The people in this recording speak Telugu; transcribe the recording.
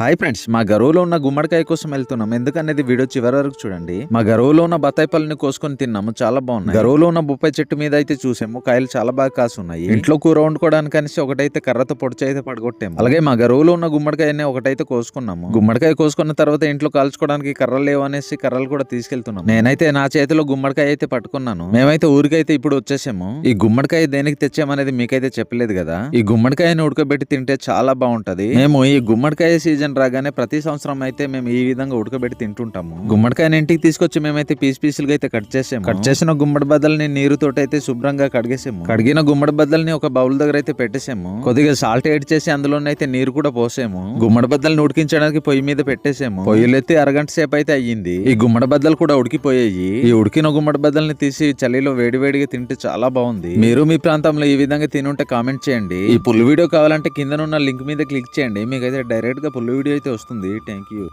హాయ్ ఫ్రెండ్స్ మా గరువులో ఉన్న గుమ్మడికాయ కోసం వెళ్తున్నాం. ఎందుకనేది వీడియో చివరి వరకు చూడండి. మా గరువులో ఉన్న బత్తాయి పళ్ళని కోసుకొని తిన్నాము చాలా బాగున్నాయి. గరువులో ఉన్న బొప్పాయి చెట్టు మీద అయితే చూసాము కాయలు చాలా బాగా కాసున్నాయి. ఇంట్లో కూర వండుకోవడానికి అనేసి ఒకటైతే కర్రతో పొడిచి అయితే పడగొట్టాము. అలాగే మా గరువులో ఉన్న గుమ్మడికాయని ఒకటైతే కోసుకున్నాము. గుమ్మడికాయ కోసుకున్న తర్వాత ఇంట్లో కాల్చుకోవడానికి కర్రలు లేవు అనేసి కర్రలు కూడా తీసుకెళ్తున్నాం నేనైతే నా చేతిలో గుమ్మడికాయ అయితే పట్టుకున్నాను. మేమైతే ఊరికైతే ఇప్పుడు వచ్చేసాము. ఈ గుమ్మడికాయ దేనికి తెచ్చామనేది మీకైతే చెప్పలేదు కదా. ఈ గుమ్మడికాయని ఉడకబెట్టి తింటే చాలా బాగుంటది. మేము ఈ గుమ్మడికాయ సీజన్ రాగానే ప్రతి సంవత్సరం అయితే మేము ఈ విధంగా ఉడకబెట్టి తింటుంటాము. గుమ్మడికాయని ఇంటికి తీసుకొచ్చి మేమైతే పీస్ పీసులుగా అయితే కట్ చేసాము. కట్ చేసిన గుమ్మడి బద్దల్ని నీరుతోటి అయితే శుభ్రంగా కడిగేసాము. కడిగిన గుమ్మడి బద్దల్ని ఒక బౌల్ దగ్గర అయితే పెట్టేసాము. కొద్దిగా సాల్ట్ యాడ్ చేసి అందులోనైతే నీరు కూడా పోసాము. గుమ్మడి బద్దల్ని ఉడికించడానికి పొయ్యి మీద పెట్టేసాము. పొయ్యిలు ఎత్తి అరగంట సేపు అయితే అయ్యింది. ఈ గుమ్మడి బద్దలు కూడా ఉడికిపోయాయి. ఈ ఉడికిన గుమ్మడి బద్దల్ని తీసి చలిలో వేడివేడిగా తింటే చాలా బాగుంది. మీరు మీ ప్రాంతంలో ఈ విధంగా తినుంటే కామెంట్ చేయండి. ఈ పుల్లు వీడియో కావాలంటే కిందనున్న లింక్ మీద క్లిక్ చేయండి. మీకైతే డైరెక్ట్గా పుల్లు వీడియో అయితే వస్తుంది. Thank you